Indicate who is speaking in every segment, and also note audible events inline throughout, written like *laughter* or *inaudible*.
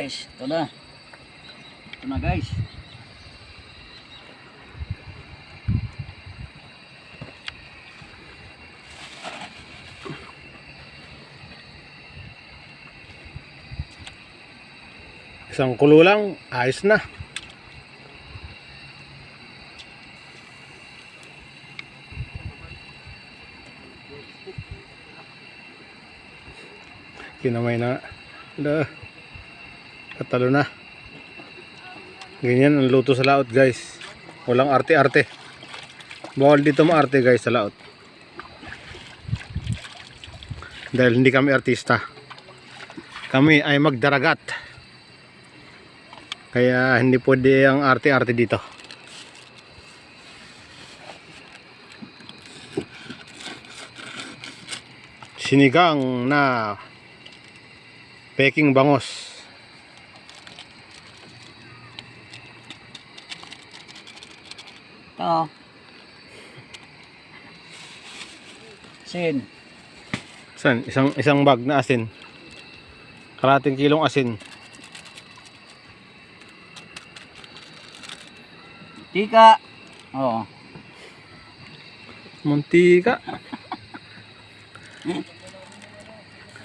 Speaker 1: guys, ito na. Ito na guys.
Speaker 2: Isang kulo lang, ayos na. Kinamay na. Ala. Katalo na. Ganyan ang luto sa laot guys. Walang arte-arte. Bawal dito maarte guys sa laot. Dahil hindi kami artista. Kami ay magdaragat. Kaya hindi pwede ang arte-arte dito. Sinigang na peking bangos.
Speaker 1: Ito. Sin.
Speaker 2: San? Isang isang bag na asin. Karating kilong asin.
Speaker 1: Tika. Oo.
Speaker 2: Muntika.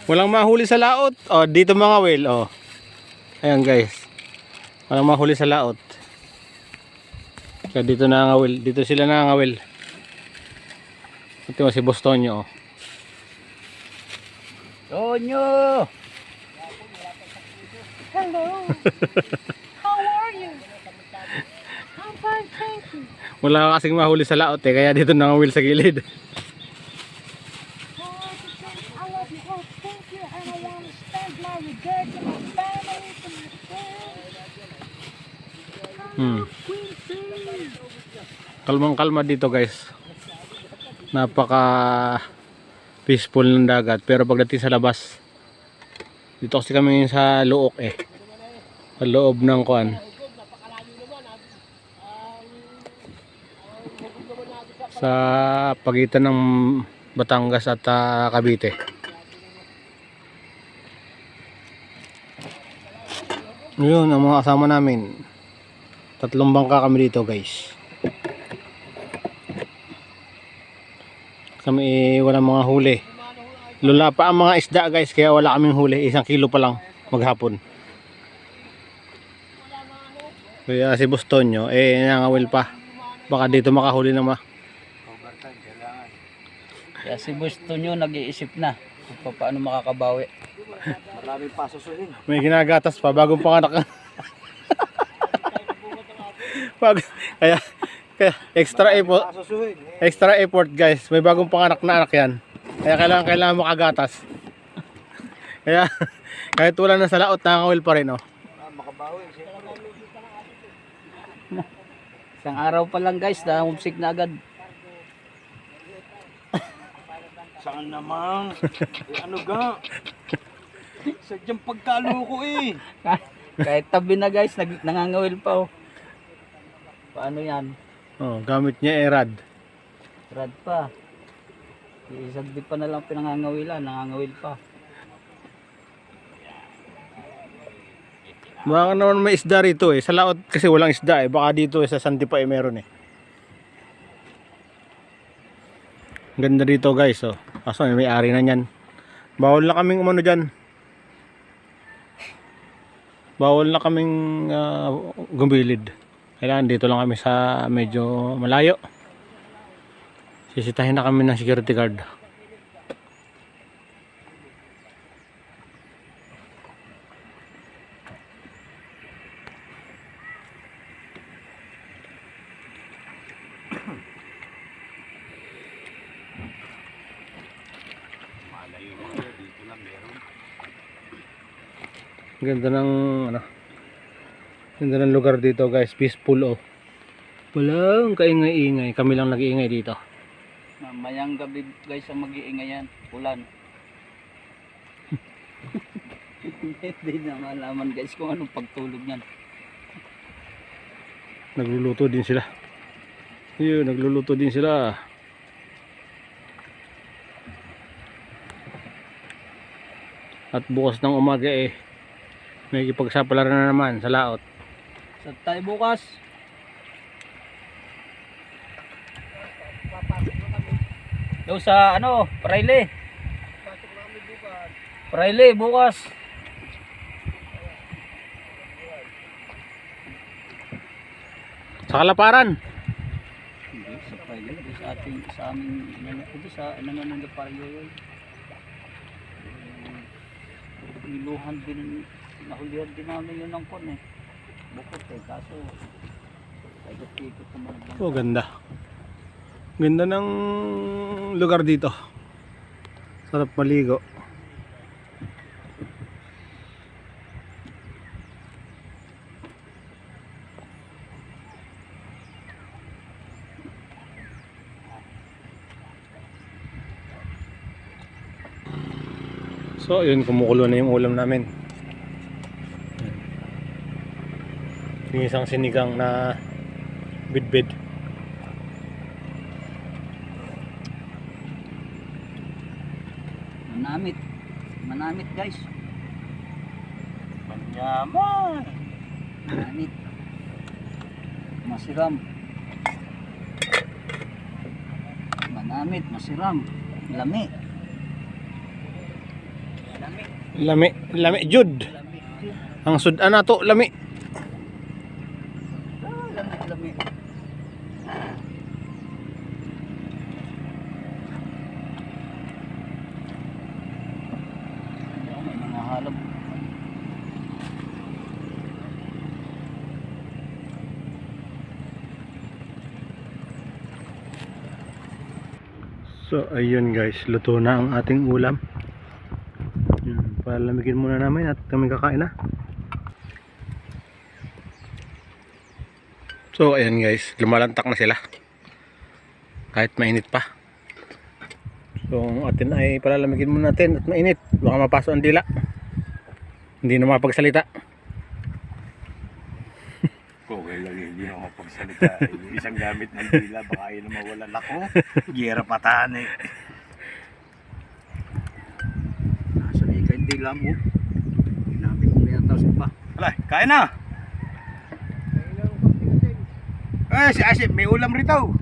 Speaker 2: Walang mahuli sa laot. Oh, dito mga whale, oh. Ayan guys. Walang mahuli sa laot. Kaya dito nangawil. Dito sila nangawil. Ito mo si Bostonyo, oh.
Speaker 1: Tonyo!
Speaker 3: Hello. *laughs* How are you? I'm fine, thank you.
Speaker 2: Wala kasing mahuli sa laot eh. Kaya dito nangawil sa gilid.
Speaker 3: How are you? I love you. Thank you. And I want to send my regards to my family, to my friends.
Speaker 2: Hmm. Kalmang kalma dito guys. Napaka peaceful ng dagat. Pero pagdating sa labas, dito kasi kami sa luok eh. Sa loob ng kuan. Sa pagitan ng Batangas at ah, Cavite. Yun ang mga kasama namin. Tatlong bangka kami dito guys. Kami eh, walang mga huli. Lula pa ang mga isda guys kaya wala kaming huli. Isang kilo pa lang maghapon. Kaya si Bustonyo eh nangawil pa. Baka dito makahuli na ma.
Speaker 1: Kaya si Gusto nyo nag-iisip na kung pa- paano makakabawi. Marami pa susuhin.
Speaker 2: May ginagatas pa bagong panganak. *laughs* Pag, kaya extra effort,
Speaker 1: Susuhin.
Speaker 2: extra effort guys. May bagong panganak na anak yan. Kaya kailangan kailangan makagatas. Kaya *laughs* kahit wala na sa laot, nakakawil pa rin oh.
Speaker 1: makabawi siya. Isang araw pa lang guys, na homesick na agad.
Speaker 4: Saan naman? eh, ano ga? Sadyang pagkaloko eh. *laughs*
Speaker 1: Kahit tabi na guys, nag nangangawil pa oh. Paano yan?
Speaker 2: Oh, gamit niya erad.
Speaker 1: Rad pa. Isagdi pa na lang pinangangawilan, nangangawil pa.
Speaker 2: Baka naman may isda rito eh. Sa laot kasi walang isda eh. Baka dito eh, sa Santipa eh meron eh. Ganda dito guys oh. Kaso may ari na niyan. Bawal na kaming umano dyan. Bawal na kaming ah, gumbilid. Kailangan dito lang kami sa medyo malayo. Sisitahin na kami ng security guard. Ganda ng ano. Ganda ng lugar dito guys, peaceful oh. Walang kaingay-ingay, kami lang nag-iingay dito.
Speaker 1: Mamayang gabi guys ang mag-iingay yan. Ulan. *laughs* Hindi na malaman guys kung anong pagtulog niyan.
Speaker 2: Nagluluto din sila. Yun, nagluluto din sila. At bukas ng umaga eh, May ipagsapalaran na naman sa laot.
Speaker 1: Sa tayo bukas. Daw sa ano, Praile. Praile bukas.
Speaker 2: Sa kalaparan.
Speaker 1: Hindi, sa Praile. Sa ating, sa aming, sa, ano nga nang Praile yun. Eh, Niluhan din, nahulihan din namin yun ng kon eh. Bukot eh, kaso, ikot-ikot naman.
Speaker 2: Oh, ganda. Ganda ng lugar dito. Sarap maligo. So, yun, kumukulo na yung ulam namin. Yung isang sinigang na bidbid.
Speaker 1: Manamit. Manamit guys.
Speaker 4: Manyaman.
Speaker 1: Manamit. Masiram. Manamit, masiram. Lami. Lami.
Speaker 2: Lami, lami jud. Ang sudan na to, lami.
Speaker 1: Ah, lami, lami. Ayan, may mga halog.
Speaker 2: So, ayun guys, luto na ang ating ulam. Palamigin muna namin at kami kakain na. So, ayun guys, lumalantak na sila. Kahit mainit pa. So, atin ay palalamigin muna natin at mainit. Baka mapasok ang dila. Hindi na mapagsalita.
Speaker 4: Okay lang mapagsalita. Yung isang gamit ng dila, baka yun na mawalan ako. Gera patahan eh.
Speaker 1: Nasa ikay dila mo. Ginamit mo yan tapos pa.
Speaker 4: Alay, kain na! Eh, si Asip, may ulam rito.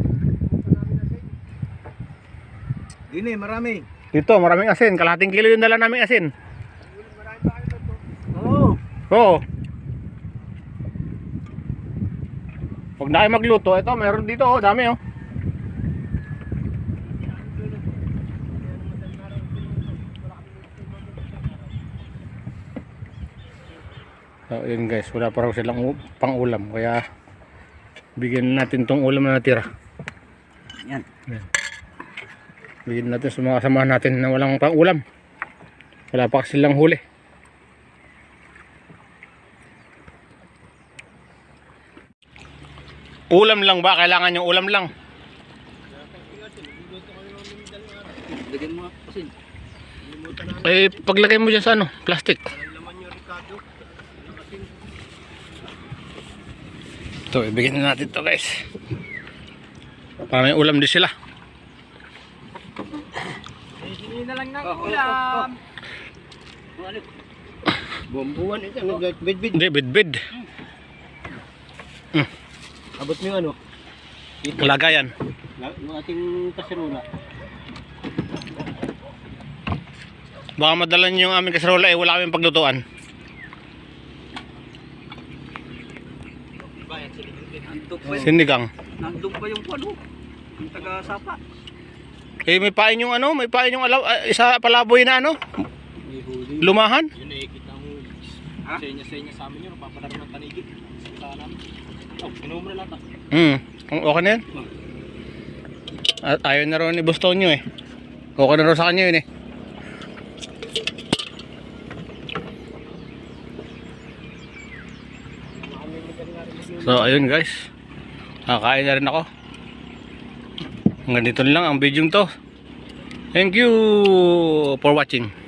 Speaker 4: Dini, marami.
Speaker 2: Dito, maraming asin. Kalahating kilo yung dala namin asin.
Speaker 1: Oo.
Speaker 2: Oo. Huwag na kayo magluto. Ito, meron dito. Oh, dami oh. So, yun guys. Wala pa raw silang pang ulam. Kaya, bigyan natin tong ulam na natira.
Speaker 1: Yan.
Speaker 2: Bigyan natin sa mga natin na walang pang ulam. Wala pa silang huli. Ulam lang ba? Kailangan yung ulam lang.
Speaker 1: Lagyan mo kasi.
Speaker 2: Eh, paglagay mo dyan sa ano, plastic. Ito, ibigyan na natin to guys. Para may ulam din sila.
Speaker 1: Ano?
Speaker 4: Bumbuan ito, nagbitbit.
Speaker 2: Hindi, bidbid.
Speaker 4: Abot mo yung ano,
Speaker 2: Lagayan.
Speaker 4: yung ating kaserola.
Speaker 2: Baka madala niyo yung aming kaserola eh, wala kaming paglutuan. Sinigang.
Speaker 1: nandun pa yung ano. Yung taga-sapa.
Speaker 2: Eh, may pain yung ano, may pain yung alaw, ah, isa palaboy na ano, lumahan.
Speaker 4: Yun eh, kita mo.
Speaker 1: Ha?
Speaker 4: Senya-senya sa amin yun, papadaro ng tanigit. Sa namin. Oh, pinuha mo na lahat ah.
Speaker 2: Hmm, okay na yan. At ayaw na raw ni Bostonio eh. Okay na raw sa kanya yun eh. So ayun guys. Kakain na rin ako. Hanggang dito lang ang video to. Thank you for watching.